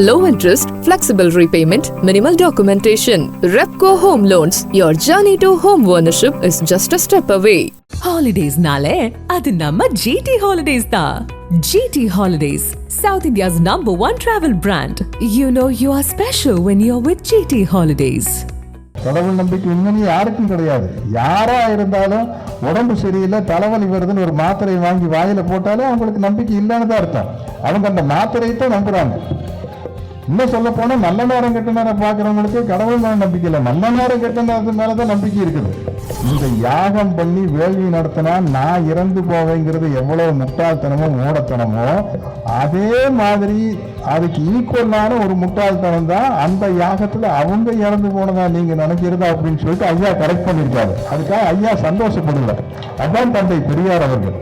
Low interest, flexible repayment, minimal documentation. Repco Home Loans. Your journey to home ownership is just a step away. ஹாலிடேஸ்னாலே அது நம்ம GT holidays தான் GT holidays south India's number one travel brand you know you are special when you are with GT holidays கடவுள் நம்பிக்கை உண்மையே யாருக்கும் கிடையாது யாரா இருந்தாலும் உடம்பு சரியில்லை தலைவலி வருதுன்னு ஒரு மாத்திரையை வாங்கி வாயில போட்டாலே அவங்களுக்கு நம்பிக்கை இல்லைன்னு தான் அர்த்தம் அவங்க அந்த மாத்திரையை தான் நம்புறாங்க இன்னும் சொல்ல போனா நல்ல நேரம் கெட்ட நேரம் பார்க்கறவங்களுக்கு கடவுள் மேல நம்பிக்கை இல்லை. நல்ல நேரம் கெட்ட நேரத்து மேலதான் நம்பிக்கை இருக்குது. இந்த யாகம் பண்ணி வேள்வி நடத்தினா நான் இறந்து போவேங்கிறது எவ்வளவு முட்டாள்தனமோ மூடத்தனமோ அதே மாதிரி அதுக்கு ஈக்குவலான ஒரு முட்டாள்தனம் தான் அந்த யாகத்துல அவங்க இறந்து போனதா நீங்க நினைக்கிறதா அப்படின்னு சொல்லிட்டு ஐயா கரெக்ட் பண்ணியிருக்காரு. அதுக்காக ஐயா சந்தோஷப்படல அதான் தந்தை பெரியார் அவர்கள்.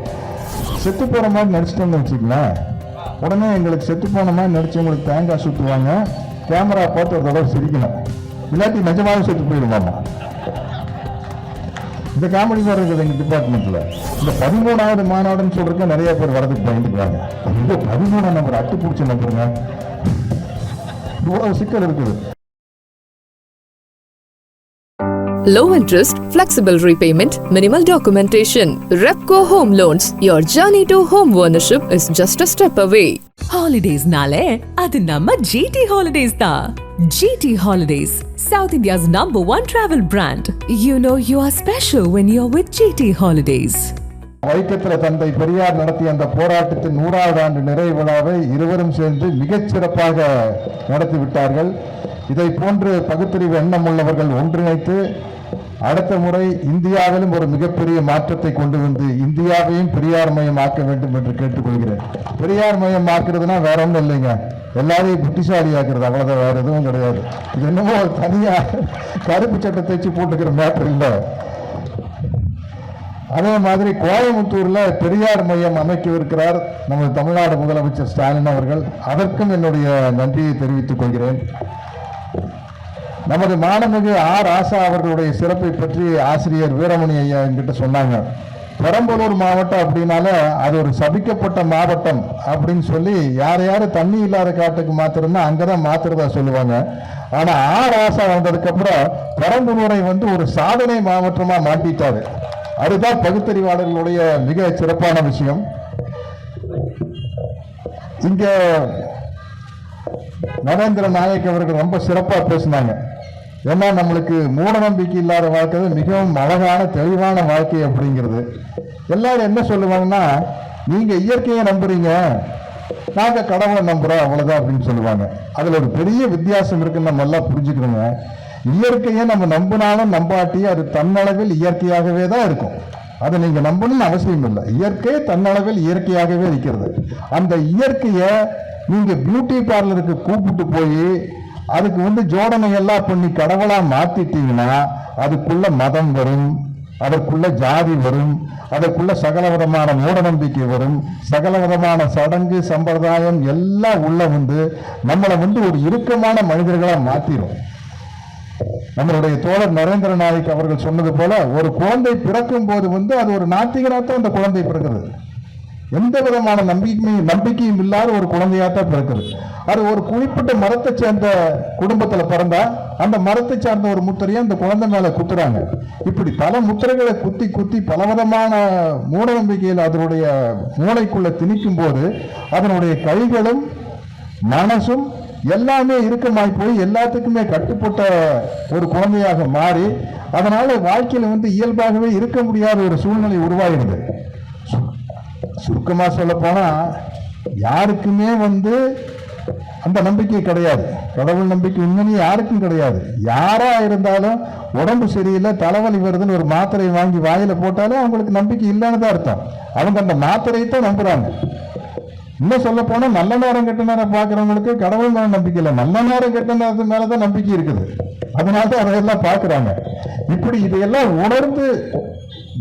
செத்து போற மாதிரி நடிச்சிட்டோம்னு வச்சுக்கலாம் உடனே எங்களுக்கு செத்து போன மாதிரி நடிச்சவங்களுக்கு தேங்காய் சுற்றுவாங்க கேமரா பார்த்து ஒரு தடவை சிரிக்கணும். இல்லாட்டி நிஜமாவே செத்து போயிடுவாமா இந்த காமெடி மாதிரி இருக்குது எங்க டிபார்ட்மெண்ட்ல இந்த பதிமூணாவது மாநாடுன்னு சொல்றதுக்கு நிறைய பேர் வரதுக்கு பயந்துக்கிறாங்க. இந்த பதிமூணாம் நம்பர் அட்டு பிடிச்ச நம்பருங்க இவ்வளவு சிக்கல் இருக்குது. Low interest, flexible repayment, minimal documentation. Repco Home Loans. Your journey to home ownership is just a step away. ஹாலிடேஸ்னாலே அது நம்ம ஜிடி ஹாலிடேஸ் தான் GT holidays south India's number one travel brand you know you are special when you are with GT holidays வைக்கத்தில் தந்தை பெரியார் நடத்திய அந்த போராட்டத்தின் நூறாவது ஆண்டு நிறைவு விழாவை இருவரும் சேர்ந்து மிகச் சிறப்பாக நடத்தி விட்டார்கள் இதை போன்று பகுத்தறிவு எண்ணம் உள்ளவர்கள் ஒன்றிணைத்து அடுத்த முறை இந்தியாவிலும் ஒரு மிகப்பெரிய மாற்றத்தை கொண்டு வந்து இந்தியாவையும் பெரியார் மயம் ஆக்க வேண்டும் என்று கேட்டுக்கொள்கிறேன். பெரியார் மயம் ஆக்குறதுனா வேற ஒன்றும் இல்லைங்க. எல்லாரையும் புத்திசாலி ஆக்குறது அவ்வளவுதான் வேற எதுவும் கிடையாது. இது என்னமோ தனியா கருப்பு சட்டை தைச்சு போட்டுக்கிற மேட்டர் இல்லை. அதே மாதிரி கோயம்புத்தூர்ல பெரியார் மையம் அமைக்கவிருக்கிறார் நமது தமிழ்நாடு முதலமைச்சர் ஸ்டாலின் அவர்கள். அதற்கும் என்னுடைய நன்றியை தெரிவித்துக் கொள்கிறேன். நமது மாணமிகு ஆர் ஆசா அவர்களுடைய சிறப்பை பற்றி ஆசிரியர் வீரமணி ஐயா என்கிட்ட சொன்னாங்க. பெரம்பலூர் மாவட்டம் அப்படின்னால அது ஒரு சபிக்கப்பட்ட மாவட்டம் அப்படின்னு சொல்லி யார் யார் தண்ணி இல்லாத காட்டுக்கு மாத்திரம்னா அங்கதான் மாத்திரதா சொல்லுவாங்க. ஆனா ஆர் ஆசா வந்ததுக்கப்புறம் பெரம்பலூரை வந்து ஒரு சாதனை மாவட்டமா மாட்டிட்டாரு அதுதான் பகுத்தறிவாளர்களுடைய மிக சிறப்பான விஷயம். இங்க நரேந்திர நாயக் அவர்கள் ரொம்ப சிறப்பா பேசினாங்க. ஏன்னா நம்மளுக்கு மூட நம்பிக்கை இல்லாத வாழ்க்கை மிகவும் அழகான தெளிவான வாழ்க்கை அப்படிங்கிறது. எல்லாரும் என்ன சொல்லுவாங்கன்னா நீங்க இயற்கையை நம்புறீங்க நாங்க கடவுளை நம்புறோம் அவ்வளவுதான் அப்படின்னு சொல்லுவாங்க. அதுல ஒரு பெரிய வித்தியாசம் இருக்குன்னு நம்ம எல்லாம் புரிஞ்சுக்கணுங்க. இயற்கையை நம்ம நம்பினாலும் நம்பாட்டி அது தன்னளவில் இயற்கையாகவே தான் இருக்கும். அதை நீங்கள் நம்பணும்னு அவசியம் இல்லை. இயற்கை தன்னளவில் இயற்கையாகவே இருக்கிறது. அந்த இயற்கையை நீங்கள் பியூட்டி பார்லருக்கு கூப்பிட்டு போய் அதுக்கு வந்து ஜோடனை எல்லாம் பண்ணி கடவுளா மாத்திட்டீங்கன்னா அதுக்குள்ள மதம் வரும் அதற்குள்ள ஜாதி வரும் அதற்குள்ள சகல விதமான மூடநம்பிக்கை வரும் சகல விதமான சடங்கு சம்பிரதாயம் எல்லாம் உள்ள வந்து நம்மளை வந்து ஒரு இறுக்கமான மனிதர்களா மாத்திரும். நம்மளுடைய தோழர் நரேந்திர நாயக் அவர்கள் சொன்னது போல ஒரு குழந்தை பிறக்கும் போது வந்து அது ஒரு நாத்திகராத்தான் அந்த குழந்தை பிறக்கிறது. எந்த விதமான நம்பிக்கை நம்பிக்கையும் இல்லாத ஒரு குழந்தையாத்தான் பிறக்குது. அது ஒரு குறிப்பிட்ட மரத்தை சேர்ந்த குடும்பத்தில் பிறந்தா அந்த மரத்தை சார்ந்த ஒரு முத்திரையை அந்த குழந்தை மேலே குத்துறாங்க. இப்படி பல முத்திரைகளை குத்தி குத்தி பலவிதமான மூட நம்பிக்கையில் அதனுடைய மூளைக்குள்ள திணிக்கும் போது அதனுடைய கைகளும் மனசும் எல்லாமே இறுக்கமாய் போய் எல்லாத்துக்குமே கட்டுப்பட்ட ஒரு குழந்தையாக மாறி அதனால வாழ்க்கையில் வந்து இயல்பாகவே இருக்க முடியாத ஒரு சூழ்நிலை உருவாகிறது சுருக்கமாக சொல்ல போனா யாருக்குமே வந்து அந்த நம்பிக்கை கிடையாது. கடவுள் நம்பிக்கை உண்மையே யாருக்கும் கிடையாது. யாராக இருந்தாலும் உடம்பு சரியில்லை தலைவலி வருதுன்னு ஒரு மாத்திரையை வாங்கி வாயில் போட்டாலே அவங்களுக்கு நம்பிக்கை இல்லைன்னு தான் அர்த்தம். அவங்க அந்த மாத்திரையை தான் நம்புகிறாங்க இன்னும் சொல்ல போனால் நல்ல நேரம் கெட்ட நேரம் பார்க்குறவங்களுக்கு கடவுள் மேலே நம்பிக்கை இல்லை. நல்ல நேரம் கெட்ட நேரத்து மேலதான் நம்பிக்கை இருக்குது. அதனால தான் அதையெல்லாம் பார்க்குறாங்க. இப்படி இதையெல்லாம் உணர்ந்து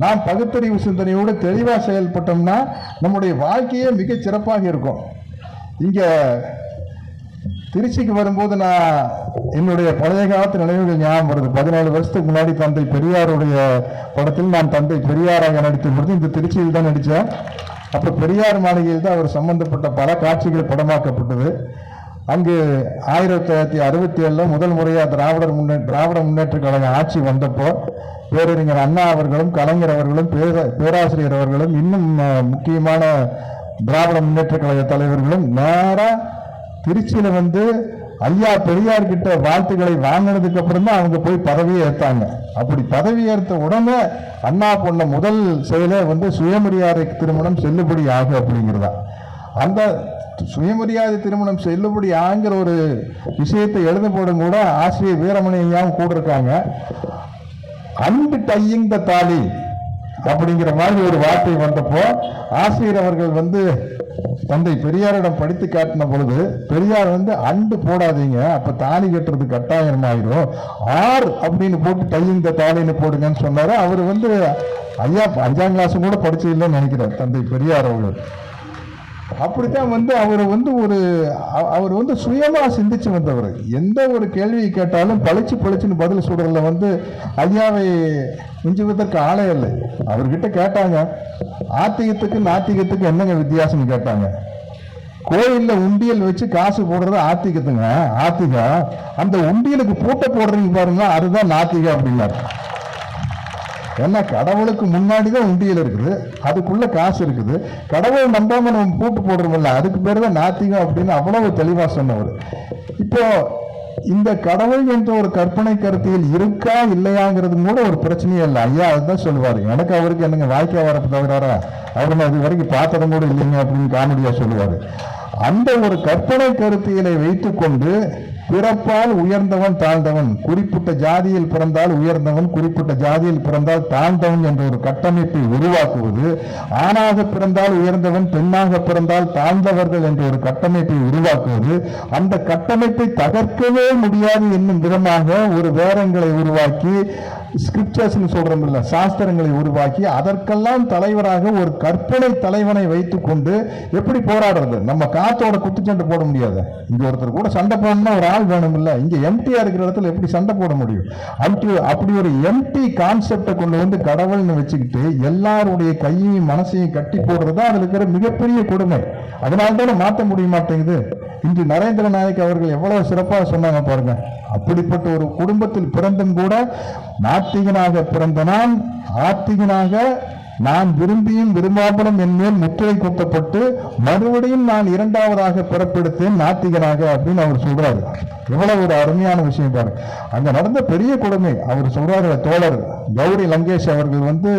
நாம் பகுத்தறிவு சிந்தனையோடு தெளிவாக செயல்பட்டோம்னா நம்முடைய வாழ்க்கையே மிகச் சிறப்பாக இருக்கும். இங்கே திருச்சிக்கு வரும்போது நான் என்னுடைய பழைய காலத்து நினைவுகள் ஞாபகம் வருது. பதினாலு வருஷத்துக்கு முன்னாடி தந்தை பெரியாருடைய படத்தில் நான் தந்தை பெரியாராக நடித்த பொழுது இந்த திருச்சியில் தான் நடித்தேன். அப்போ பெரியார் மாளிகையில் தான் அவர் சம்பந்தப்பட்ட பல காட்சிகள் படமாக்கப்பட்டது. அங்கு ஆயிரத்தி தொள்ளாயிரத்தி அறுபத்தி ஏழில் முதல் முறையாக திராவிடர் முன்னே திராவிட முன்னேற்ற கழக ஆட்சி வந்தப்போ பேரறிஞர் அண்ணா அவர்களும் கலைஞர் அவர்களும் பேர பேராசிரியர் அவர்களும் இன்னும் முக்கியமான திராவிட முன்னேற்ற கழக தலைவர்களும் நேராக திருச்சியில் வந்து ஐயா பெரியார் கிட்ட வாழ்த்துக்களை வாங்கினதுக்கு அப்புறம் தான் அவங்க போய் பதவியை ஏற்றாங்க அப்படி பதவி ஏற்ற உடனே அண்ணா பொண்ண முதல் செயலே வந்து சுயமரியாதை திருமணம் செல்லுபடி ஆகும் அப்படிங்கிறதா. அந்த சுயமரியாதை திருமணம் செல்லுபடி ஆங்கிற ஒரு விஷயத்தை எழுத போடும் கூட ஆசிரியர் வீரமணி ஐயாவும் கூட இருக்காங்க. அன்பு டையிங் த தாலி அப்படிங்கிற மாதிரி ஒரு வார்த்தை வந்தப்போ ஆசிரியர் அவர்கள் வந்து தந்தை பெரியாரிடம் படித்து காட்டின பொழுது பெரியார் வந்து அண்டு போடாதீங்க அப்ப தாலி கட்டுறது கட்டாயம் ஆயிரும். ஆர் அப்படின்னு போட்டு டையிங் த தாலின்னு போடுங்கன்னு சொன்னாரு. அவர் வந்து ஐயா அஞ்சாம் கிளாஸும் கூட படிச்சு இல்லைன்னு நினைக்கிறார் தந்தை பெரியார் அவர்கள். அப்படித்தான் வந்து அவர் வந்து ஒரு அவர் வந்து சுயமாக சிந்திச்சு வந்தவர். எந்த ஒரு கேள்வியை கேட்டாலும் பழிச்சு பழிச்சுன்னு பதில் சொல்றதுல வந்து ஐயாவை மிஞ்சுவதற்கு ஆளே இல்லை. அவர்கிட்ட கேட்டாங்க. ஆத்திகத்துக்கு நாத்திகத்துக்கு என்னங்க வித்தியாசம்னு கேட்டாங்க. கோயிலில் உண்டியல் வச்சு காசு போடுறது ஆத்திகத்துங்க. ஆத்திகம் அந்த உண்டியலுக்கு பூட்டை போடுறீங்க பாருங்க அதுதான் நாத்திகம் அப்படின்னாரு. ஏன்னா கடவுளுக்கு முன்னாடி தான் உண்டியல் இருக்குது. அதுக்குள்ள காசு இருக்குது. கடவுள் நம்பாம நம்ம பூட்டு போடுறோம்ல அதுக்கு பேர் தான் நாத்திகம் அப்படின்னு அவ்வளவு தெளிவாக சொன்னவர். இப்போ இந்த கடவுள் என்ற ஒரு கற்பனை கருத்தியில் இருக்கா இல்லையாங்கிறது கூட ஒரு பிரச்சனையே இல்லை. ஐயா அதுதான் சொல்லுவார். எனக்கு அவருக்கு என்னங்க வாய்க்கா வரப்பு தவிராரா அவர் நான் இது வரைக்கும் பார்த்ததும் கூட இல்லைங்க அப்படின்னு காமெடியா சொல்லுவார். அந்த ஒரு கற்பனை கருத்தியலை வைத்துக்கொண்டு பிறப்பால் உயர்ந்தவன் தாழ்ந்தவன். குறிப்பிட்ட ஜாதியில் பிறந்தால் உயர்ந்தவன் குறிப்பிட்ட ஜாதியில் பிறந்தால் தாழ்ந்தவன் என்ற ஒரு கட்டமைப்பை உருவாக்குவது ஆணாக பிறந்தால் உயர்ந்தவன் பெண்ணாக பிறந்தால் தாழ்ந்தவர்கள் என்ற ஒரு கட்டமைப்பை உருவாக்குவது அந்த கட்டமைப்பை தகர்க்கவே முடியாது என்னும் விதமாக ஒரு வேரங்களை உருவாக்கி ஸ்கிரிப்சர்ஸ்னு சொல்கிறோம் இல்லை சாஸ்திரங்களை உருவாக்கி அதற்கெல்லாம் தலைவராக ஒரு கற்பனை தலைவனை வைத்துக்கொண்டு எப்படி போராடுறது? நம்ம காத்தோட குத்துச்சண்டை போட முடியாது. இங்கே ஒருத்தர் கூட சண்டை போடணும்னா ஒரு ஆள் வேணும் இல்லை. இங்கே எம்டியாக இருக்கிற இடத்துல எப்படி சண்டை போட முடியும்? அப்படி அப்படி ஒரு எம்டி கான்செப்டை கொண்டு வந்து கடவுள்னு வச்சுக்கிட்டு எல்லாருடைய கையையும் மனசையும் கட்டி போடுறது தான் இருக்கிற மிகப்பெரிய கொடுமை. அதனால தானே மாற்ற முடிய மாட்டேங்குது. இன்று நரேந்திர நாயக் அவர்கள் எவ்வளவு சிறப்பாக சொன்னாங்க பாருங்க. அப்படிப்பட்ட ஒரு குடும்பத்தில் பிறந்தும் கூட ஆத்திகனாக பிறந்த நான் ஆத்திகனாக நான் விரும்பியும் விரும்பாமலும் என் மேல் முத்திரை குத்தப்பட்டு மறுபடியும் நான் இரண்டாவதாக பிறப்பெடுத்தேன் நாத்திகனாக அப்படின்னு அவர் சொல்றாரு. எவ்வளவு ஒரு அருமையான விஷயம் பாரு. அங்க நடந்த பெரிய கொடுமை அவர் சொல்றாரு தோழர் கௌரி லங்கேஷ் அவர்கள் வந்து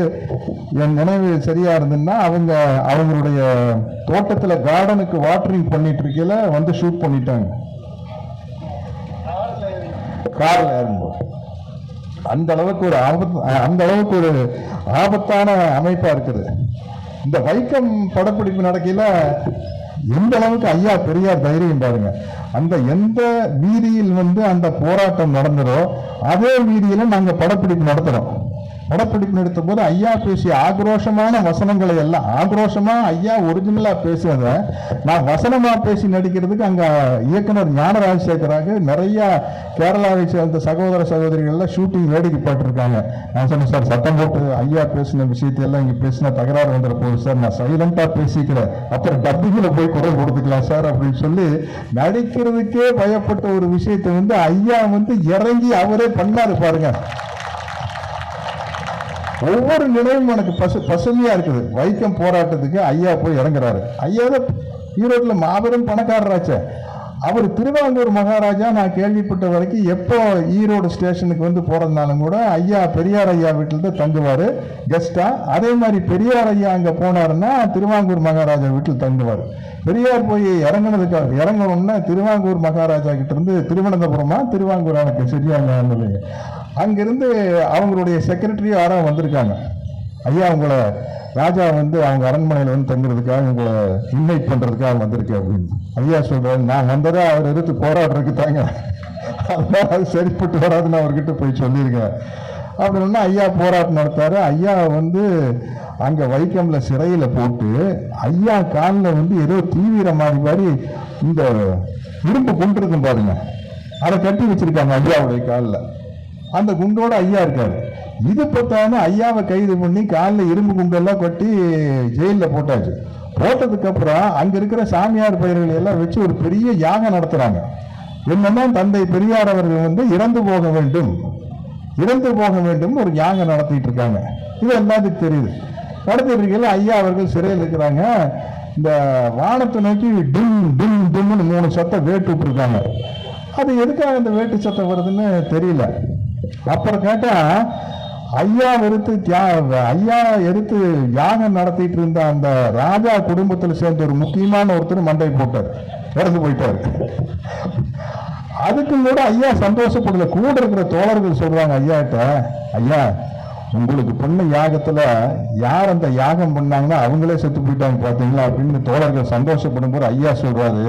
என் நினைவு சரியா இருந்ததுன்னா அவங்க அவங்களுடைய தோட்டத்துல கார்டனுக்கு வாட்டரிங் பண்ணிட்டு இருக்கையில வந்து ஷூட் பண்ணிட்டாங்க. கார்ல அந்த அளவுக்கு ஒரு ஆபத்து அந்த அளவுக்கு ஒரு ஆபத்தான அமைப்பா இருக்குது. இந்த வைக்கம் படப்பிடிப்பு நடக்கையில எந்த அளவுக்கு ஐயா பெரியார் தைரியம் பாருங்க. அந்த எந்த வீதியில் வந்து அந்த போராட்டம் நடந்ததோ அதே வீதியில நாங்க படப்பிடிப்பு நடத்துறோம். படப்பிடிப்பு நடத்தும் போது ஐயா பேசிய ஆக்ரோஷமான வசனங்களை எல்லாம் ஆக்ரோஷமா ஐயா ஒரிஜினலா பேசுறத நான் வசனமா பேசி நடிக்கிறதுக்கு அங்க இயக்குனர் ஞான ராஜசேகராக நிறைய கேரளாவை சேர்ந்த சகோதர சகோதரிகள்லாம் ஷூட்டிங் வேடிக்கை போட்டிருக்காங்க நான் சொன்னேன் சார் சத்தம் போட்டு ஐயா பேசின விஷயத்தையெல்லாம் இங்க பேசின தகராறு வந்துட போகுது சார். நான் சைலண்டா பேசிக்கிறேன். அப்புறம் டப்பிங்கில் போய் குரல் கொடுத்துக்கலாம் சார் அப்படின்னு சொல்லி நடிக்கிறதுக்கே பயப்பட்ட ஒரு விஷயத்தை வந்து ஐயா வந்து இறங்கி அவரே பண்ணாரு பாருங்க. ஒவ்வொரு நிலையும் எனக்கு பசு பசுமையாக இருக்குது. வைக்கம் போராட்டத்துக்கு ஐயா போய் இறங்குறாரு. ஐயா தான் ஈரோட்டில் மாபெரும் பணக்காரராச்சே. அவர் திருவாங்கூர் மகாராஜா நான் கேள்விப்பட்ட வரைக்கும் எப்போ ஈரோடு ஸ்டேஷனுக்கு வந்து போகிறதுனாலும் கூட ஐயா பெரியார் ஐயா வீட்டில் தான் தங்குவார் கெஸ்ட்டாக அதே மாதிரி பெரியார் ஐயா அங்கே போனாருன்னா திருவாங்கூர் மகாராஜா வீட்டில் தங்குவார். பெரியார் போய் இறங்குனதுக்காக இறங்கணும்னா திருவாங்கூர் மகாராஜா கிட்டேருந்து திருவனந்தபுரமாக திருவனந்தபுரமா திருவாங்கூர் எனக்கு சரியாக இல்லைங்க அங்கிருந்து அவங்களுடைய செக்ரட்டரி யாரோ வந்திருக்காங்க. ஐயா உங்களை ராஜா வந்து அவங்க அரண்மனையில் வந்து தங்குறதுக்காக உங்களை இன்வைட் பண்ணுறதுக்காக வந்திருக்கேன் அப்படின்னு. ஐயா சொல்கிறேன் நான் வந்ததே அவர் எடுத்து போராடுறதுக்கு தாங்க. அதனால அது சரிப்பட்டு வராதுன்னு அவர்கிட்ட போய் சொல்லியிருக்கேன். அப்படின்னா ஐயா போராட்டம் நடத்தாரு. ஐயா வந்து அங்கே வைக்கம்ல சிறையில் போட்டு ஐயா காலில் வந்து ஏதோ தீவிர மாதிரி மாதிரி இந்த இரும்பு கொண்டு இருக்கும் பாருங்க. அதை கட்டி வச்சிருக்காங்க ஐயாவுடைய காலில். அந்த குண்டோட ஐயா இருக்காரு. இது பார்த்தாம ஐயாவை கைது பண்ணி காலில் இரும்பு குண்டெல்லாம் கொட்டி ஜெயிலில் போட்டாச்சு. போட்டதுக்கப்புறம் அங்கே இருக்கிற சாமியார் பயிர்களை எல்லாம் வச்சு ஒரு பெரிய யாகம் நடத்துகிறாங்க என்னன்னா தந்தை பெரியார் அவர்கள் வந்து இறந்து போக வேண்டும். இறந்து போக வேண்டும் ஒரு யாகம் நடத்திட்டு இருக்காங்க. இது எல்லாத்துக்கும் தெரியுது. நடத்திட்டு இருக்கையில் ஐயா அவர்கள் சிறையில் இருக்கிறாங்க. இந்த வானத்தை நோக்கி டிம் டிம் டிம்னு மூணு சத்தம் வேட்டு விட்டுருக்காங்க. அது எதுக்காக இந்த வேட்டு சத்தம் வருதுன்னு தெரியல. அப்புறம் கேட்டா ஐயா வெறுத்து தியா- ஐயா எடுத்து யாகம் நடத்திட்டு இருந்த அந்த ராஜா குடும்பத்தில் சேர்ந்த ஒரு முக்கியமான ஒருத்தர் மண்டை போட்டார். இறந்து போயிட்டாரு. அதுக்கும் கூட ஐயா சந்தோஷப்படல. கூட இருக்கிற தோழர்கள் சொல்றாங்க ஐயாட்ட ஐயா உங்களுக்கு பண்ண யாகத்துல யார் அந்த யாகம் பண்ணாங்கன்னா அவங்களே செத்து போயிட்டாங்க பாத்தீங்களா அப்படின்னு தோழர்கள் சந்தோஷப்படும் போது ஐயா சொல்றாரு.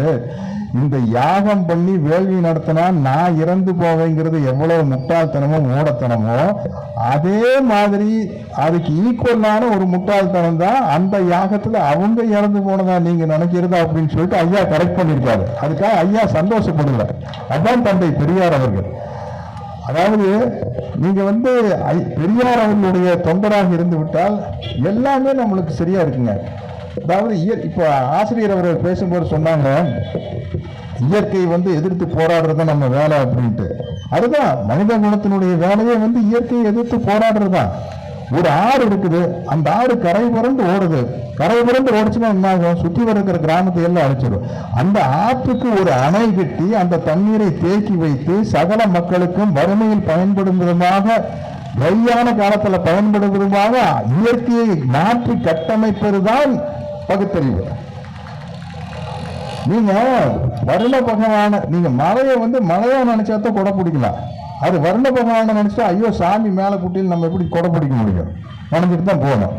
இந்த யாகம் பண்ணி வேள்வி நடத்தினா நான் இறந்து போவேங்கிறது எவ்வளவு முட்டாள்தனமோ மூடத்தனமோ அதே மாதிரி அதுக்கு ஈக்குவலான ஒரு முட்டாள்தனம் தான் அந்த யாகத்துல அவங்க இறந்து போனதா நீங்க நினைக்கிறதா அப்படின்னு சொல்லிட்டு ஐயா கரெக்ட் பண்ணியிருக்காரு. அதுக்காக ஐயா சந்தோஷப்படல அதான் தந்தை பெரியார் அவர்கள். அதாவது நீங்க வந்து ஐ- பெரியார் அவர்களுடைய தொண்டராக இருந்து விட்டால் எல்லாமே நம்மளுக்கு சரியா இருக்குங்க. அதாவது இயற் இப்போ ஆசிரியர் அவர்கள் பேசும்போது சொன்னாங்க இயற்கை வந்து எதிர்த்து போராடுறது தான் நம்ம வேலை அப்படின்ட்டு. அதுதான் மனித குணத்தினுடைய வேலையே வந்து இயற்கையை எதிர்த்து போராடுறது தான் ஒரு ஆறு இருக்குது. அந்த ஆறு கரை புரண்டு ஓடுது. கரை புரண்டு ஓடிச்சுன்னா என்ன ஆகும்? சுற்றி இருக்கிற கிராமத்தை எல்லாம் அழைச்சிடும். அந்த ஆற்றுக்கு ஒரு அணை கட்டி அந்த தண்ணீரை தேக்கி வைத்து சகல மக்களுக்கும் வறுமையில் பயன்படும் விதமாக ட்ரையான காலத்தில் பயன்படும் விதமாக இயற்கையை மாற்றி கட்டமைப்பதுதான் பகுத்தறிவு. நீங்க வருண பகவான நீங்க மழையை வந்து மழையா நினைச்சா தான் கொடை பிடிக்கலாம். அது வருண பகவானை நினச்சா ஐயோ சாமி மேலே குட்டியில் நம்ம எப்படி கொடை பிடிக்க முடியும்? நினைச்சிட்டு தான் போகணும்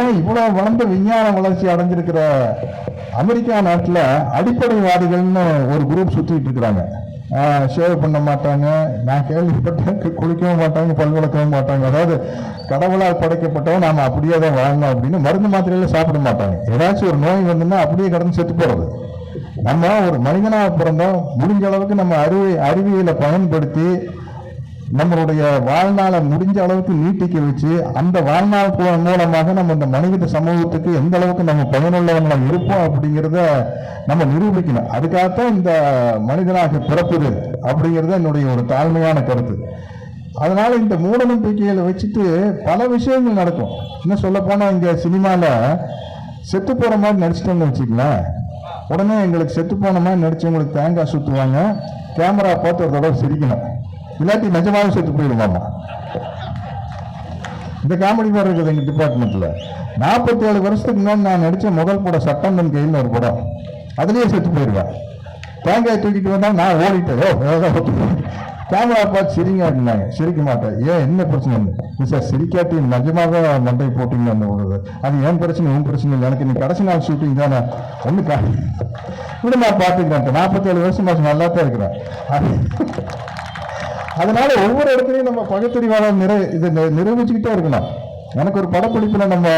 ஏன் இவ்வளோ வளர்ந்த விஞ்ஞான வளர்ச்சி அடைஞ்சிருக்கிற அமெரிக்கா நாட்டில் அடிப்படைவாதிகள்னு ஒரு குரூப் சுற்றிட்டு இருக்கிறாங்க. ஷேவ் பண்ண மாட்டாங்க. நான் கேள்விப்பட்டேன். குளிக்கவும் மாட்டாங்க பல் விளக்கவும் மாட்டாங்க. அதாவது கடவுளால் படைக்கப்பட்டவன் நாம் அப்படியே தான் வாழணும் அப்படின்னு மருந்து மாத்திரையில் சாப்பிட மாட்டாங்க. ஏதாச்சும் ஒரு நோய் வந்துன்னா அப்படியே கடந்து செத்து போகிறது நம்ம ஒரு மனிதனாக பிறந்தோம். முடிஞ்ச அளவுக்கு நம்ம அறிவை அறிவியலை பயன்படுத்தி நம்மளுடைய வாழ்நாளை முடிஞ்ச அளவுக்கு நீட்டிக்க வச்சு அந்த வாழ்நாள் மூலமாக நம்ம இந்த மனித சமூகத்துக்கு எந்த அளவுக்கு நம்ம பயனுள்ளவங்களா இருப்போம் அப்படிங்கிறத நம்ம நிரூபிக்கணும். அதுக்காகத்தான் இந்த மனிதனாக பிறப்புது அப்படிங்கிறது என்னுடைய ஒரு தாழ்மையான கருத்து. அதனால இந்த மூட நம்பிக்கைகளை வச்சுட்டு பல விஷயங்கள் நடக்கும். இன்னும் சொல்ல போனா இங்க சினிமால செத்து போற மாதிரி நடிச்சிட்டோம்னு வச்சுக்கலாம் உடனே எங்களுக்கு செத்து போன மாதிரி நடிச்சவங்களுக்கு தேங்காய் சுத்துவாங்க. கேமரா பார்த்து ஒரு தடவை சிரிக்கணும். இல்லாட்டி நிஜமாக செத்து போயிடுவாமா இந்த காமெடி மாதிரி இருக்குது எங்க டிபார்ட்மெண்ட்டில் நாற்பத்தி ஏழு வருஷத்துக்கு முன்னாடி நான் நடிச்ச முதல் படம் சட்டந்தன் கையில் ஒரு படம். அதுலயே செத்து போயிடுவேன் தேங்காய் தூக்கிட்டு வந்தா நான் ஓடிட்டேன். ஓ கேமரா பார்த்து சிரிங்க அப்படின்னாங்க. சிரிக்க மாட்டேன். ஏன் என்ன பிரச்சனை இல்லை சார் சிரிக்காட்டி நிஜமாக மண்டை போட்டிங்க அந்த விடுறது அது ஏன் பிரச்சனை ஏன் பிரச்சனை இல்லை. எனக்கு நீ கடைசி நாள் ஷூட்டிங் தானே. ஒன்று கா இப்படி நான் பார்த்துக்கிறேன் நாற்பத்தேழு வருஷம் மாசம் நல்லா தான் இருக்கிறேன். அதனால ஒவ்வொரு இடத்துலையும் நம்ம பகுத்தறிவாளர் நிறை இதை நிரூபிச்சுக்கிட்டே இருக்கணும். எனக்கு ஒரு படப்பிடிப்பில் நம்ம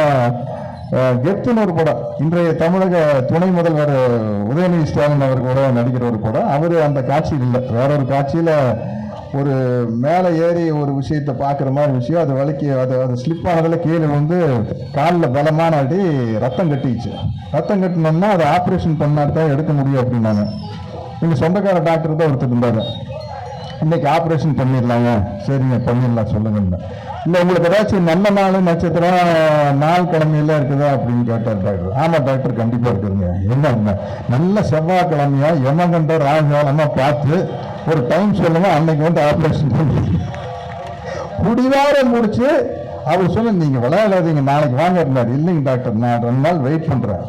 கெத்துன்னு ஒரு படம் இன்றைய தமிழக துணை முதல்வர் உதயநிதி ஸ்டாலின் அவர் கூட நடிக்கிற ஒரு படம் அவர் அந்த காட்சியில் இல்லை. வேற ஒரு காட்சியில் ஒரு மேலே ஏறி ஒரு விஷயத்தை பார்க்குற மாதிரி விஷயம் அது வலிக்கு அது அது ஸ்லிப் ஆனதில் கீழே வந்து காலில் பலமான அடி ரத்தம் கட்டிச்சு ரத்தம் கட்டினோம்னா அதை ஆப்ரேஷன் பண்ணால் தான் எடுக்க முடியும் அப்படின்னாங்க எங்கள் சொந்தக்கார டாக்டர் தான் ஒருத்தர் இருந்தார். இன்னைக்கு ஆப்ரேஷன் பண்ணிடலாங்க. சரிங்க பண்ணிடலாம் சொல்லுங்க இல்லை உங்களுக்கு ஏதாச்சும் நல்ல நாள் நட்சத்திரம் நாள் கிழமையில இருக்குதா அப்படின்னு கேட்டார் டாக்டர் ஆமாம் டாக்டர் கண்டிப்பாக இருக்குதுங்க. என்ன நல்ல செவ்வாய்க்கிழமையா எமகண்ட ராகுகாலமா பார்த்து ஒரு டைம் சொல்லுங்க அன்னைக்கு வந்து ஆப்ரேஷன் பண்ணி. முடிவார முடிச்சு அவர் சொன்ன நீங்க விளையாடாதீங்க நாளைக்கு வாங்க இருந்தார். இல்லைங்க டாக்டர் நான் ரெண்டு நாள் வெயிட் பண்றேன்.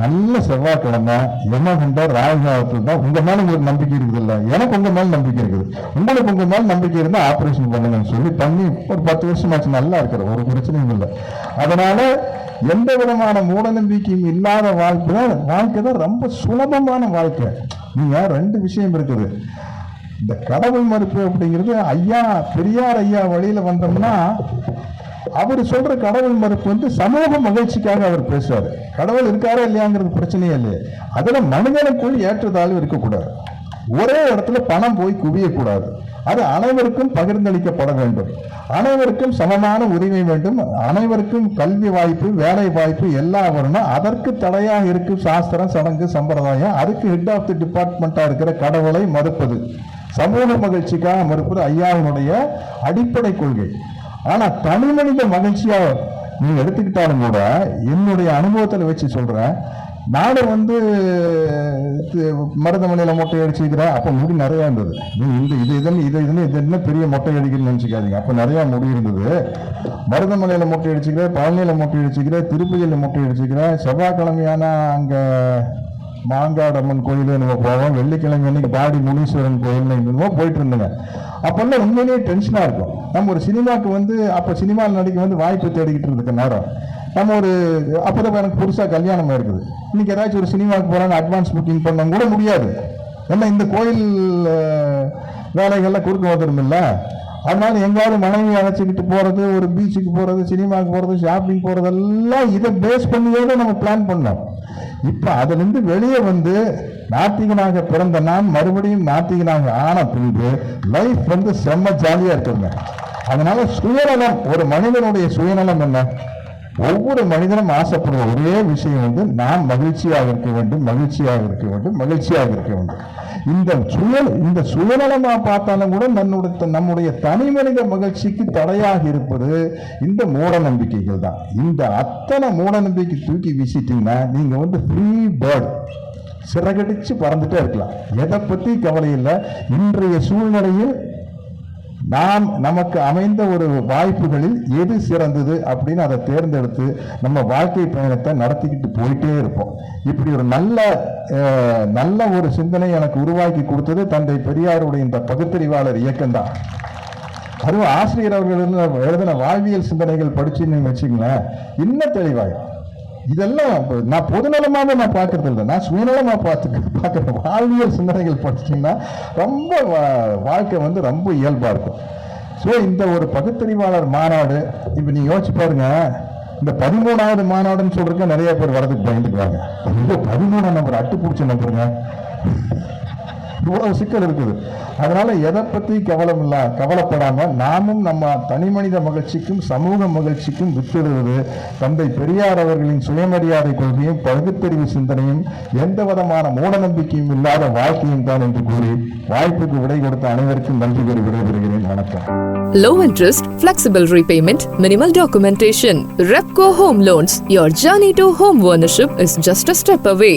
நல்ல செவ்வாய்க்கிழமை யமகண்ட ராகுகாலத்தில் தான் உங்க மேல உங்களுக்கு நம்பிக்கை இருக்குது இல்ல? எனக்கு உங்க மேல நம்பிக்கை இருக்குது. உங்களுக்கு உங்க மேல நம்பிக்கை இருந்தா ஆபரேஷன் பண்ணுங்கன்னு சொல்லி பண்ணி ஒரு பத்து வருஷமாச்சு நல்லா இருக்கிற ஒரு பிரச்சனையும் இல்லை. அதனால எந்த விதமான மூட நம்பிக்கையும் இல்லாத வாழ்க்கை தான் வாழ்க்கை தான் ரொம்ப சுலபமான வாழ்க்கை. நீங்க ரெண்டு விஷயம் இருக்குது. இந்த கடவுள் மறுப்பு அப்படிங்கிறது ஐயா பெரியார் ஐயா வழியில வந்தோம்னா அவர் சொல்ற கடவுள் மறுப்பு வந்து சமூக மகிழ்ச்சிக்காக அவர் பேசுவாரு. கடவுள் இருக்காரா இல்லையாங்கிறது பிரச்சனையே இல்லையே. அதுல மனிதனுக்குள் ஏற்றத்தாழ்வு இருக்கக்கூடாது. ஒரே இடத்துல பணம் போய் குவியக்கூடாது. அது அனைவருக்கும் பகிர்ந்தளிக்கப்பட வேண்டும். அனைவருக்கும் சமமான உரிமை வேண்டும். அனைவருக்கும் கல்வி வாய்ப்பு வேலை வாய்ப்பு எல்லாம் வரணும் அதற்கு தடையாக இருக்கும் சாஸ்திரம் சடங்கு சம்பிரதாயம் அதுக்கு ஹெட் ஆஃப் தி டிபார்ட்மெண்ட்டாக இருக்கிற கடவுளை மறுப்பது. சமூக மகிழ்ச்சிக்காக மறுப்பது ஐயாவினுடைய அடிப்படை கொள்கை. ஆனா தனி மனித மகிழ்ச்சியா நீ எடுத்துக்கிட்டாலும் கூட என்னுடைய அனுபவத்தில் வச்சு சொல்றேன். நானும் வந்து து- மருதமனையில மொட்டை அடிச்சுக்கிறேன் அப்போ முடி நிறைய இருந்தது. நீ இந்த இது இதுன்னு இது இதுன்னு இது என்ன பெரிய மொட்டை அடிக்கணும்னு நினச்சிக்காதீங்க. அப்போ நிறைய முடி இருந்தது. மருதமலையில் மொட்டை அடிச்சுக்கிறேன் பழனியில மொட்டை அடிச்சுக்கிறேன் திருப்பதியில மொட்டை அடிச்சுக்கிறேன் செவ்வாய்க்கிழமையான அங்க மாங்காடம்மன் கோயிலு நம்ம போவோம். வெள்ளிக்கிழமை அன்னைக்கு பாடி முனீஸ்வரன் கோயில் என்னமோ போயிட்டு இருந்தேங்க அப்பெல்லாம் உண்மையிலேயே டென்ஷனாக இருக்கும். நம்ம ஒரு சினிமாவுக்கு வந்து அப்போ சினிமாவில் நடிக்க வந்து வாய்ப்பு தேடிக்கிட்டு இருக்க நேரம். நம்ம ஒரு அப்பதான் எனக்கு புதுசாக கல்யாணம் இருக்குது இன்னைக்கு ஏதாச்சும் ஒரு சினிமாவுக்கு போகிறாங்க அட்வான்ஸ் புக்கிங் பண்ண கூட முடியாது. ஏன்னா இந்த கோயில் வேலைகள்லாம் குறுக்க வந்துடும் இல்லை. அதனால எங்காவது மனைவி அழைச்சிக்கிட்டு போகிறது ஒரு பீச்சுக்கு போகிறது சினிமாவுக்கு போகிறது ஷாப்பிங் போறதெல்லாம் இதை பேஸ் பண்ணியே தான் நம்ம பிளான் பண்ணோம். இப்ப அதிலிருந்து வெளியே வந்து நாத்திகனாக பிறந்த நான் மறுபடியும் நாத்திகனாக ஆன பின்பு லைஃப் வந்து செம்ம ஜாலியா இருக்குங்க. அதனால சுயநலம் ஒரு மனிதனுடைய சுயநலம் என்ன? ஒவ்வொரு மனிதனும் ஆசைப்படுற ஒரே விஷயம் வந்து நான் மகிழ்ச்சியாக இருக்க வேண்டும் மகிழ்ச்சியாக இருக்க வேண்டும் மகிழ்ச்சியாக இருக்க வேண்டும். இந்த சுய இந்த சுயநலமா பார்த்தாலும் கூட நம்முடைய நம்முடைய தனி மனித மகிழ்ச்சிக்கு தடையாக இருப்பது இந்த மூட நம்பிக்கைகள் தான். இந்த அத்தனை மூட நம்பிக்கை தூக்கி வீசிட்டீங்கன்னா நீங்க வந்து ஃப்ரீ பேர்ட் சிறகடிச்சு பறந்துட்டே இருக்கலாம். எதை பத்தி கவலை இல்லை. இன்றைய சூழ்நிலையில் நாம் நமக்கு அமைந்த ஒரு வாய்ப்புகளில் எது சிறந்தது அப்படின்னு அதை தேர்ந்தெடுத்து நம்ம வாழ்க்கை பயணத்தை நடத்திக்கிட்டு போயிட்டே இருப்போம். இப்படி ஒரு நல்ல நல்ல ஒரு சிந்தனை எனக்கு உருவாக்கி கொடுத்தது தந்தை பெரியாருடைய இந்த பகுத்தறிவாளர் இயக்கம்தான். அதுவும் ஆசிரியர் அவர்கள் எழுதின- எழுதின வாழ்வியல் சிந்தனைகள் படிச்சுன்னு வச்சுங்களேன் இன்னும் தெளிவாகும் இதெல்லாம் நான் பொதுநலமாக நான் பார்க்கறது இல்லை நான் சுயநலமா பார்த்து பார்க்குறேன். வாழ்வியல் சிந்தனைகள் படிச்சிங்கன்னா ரொம்ப வா- வாழ்க்கை வந்து ரொம்ப இயல்பா இருக்கும். ஸோ இந்த ஒரு பகுத்தறிவாளர் மாநாடு இப்போ நீ யோசிச்சு பாருங்க. இந்த பதிமூணாவது மாநாடுன்னு சொல்றதுக்கு நிறைய பேர் வரதுக்கு பயந்துக்குவாங்க இந்த பதிமூணாம் நம்பர் அட்டு பிடிச்ச நம்பருங்க இவ்வளவு சிக்கல் இருக்குது அதனால எதை பத்தி கவலம் இல்ல கவலைப்படாம நாமும் நம்ம தனி மனித மகிழ்ச்சிக்கும் சமூக மகிழ்ச்சிக்கும் வித்திடுவது தந்தை பெரியார் அவர்களின் சுயமரியாதை கொள்கையும் பகுத்தறிவு சிந்தனையும் எந்த விதமான மூட நம்பிக்கையும் இல்லாத வாழ்க்கையும் தான் என்று கூறி வாய்ப்புக்கு விடை கொடுத்த அனைவருக்கும் நன்றி கூறி விடைபெறுகிறேன் வணக்கம் Low interest, flexible repayment, minimal documentation. Repco Home Loans. Your journey to home ownership is just a step away.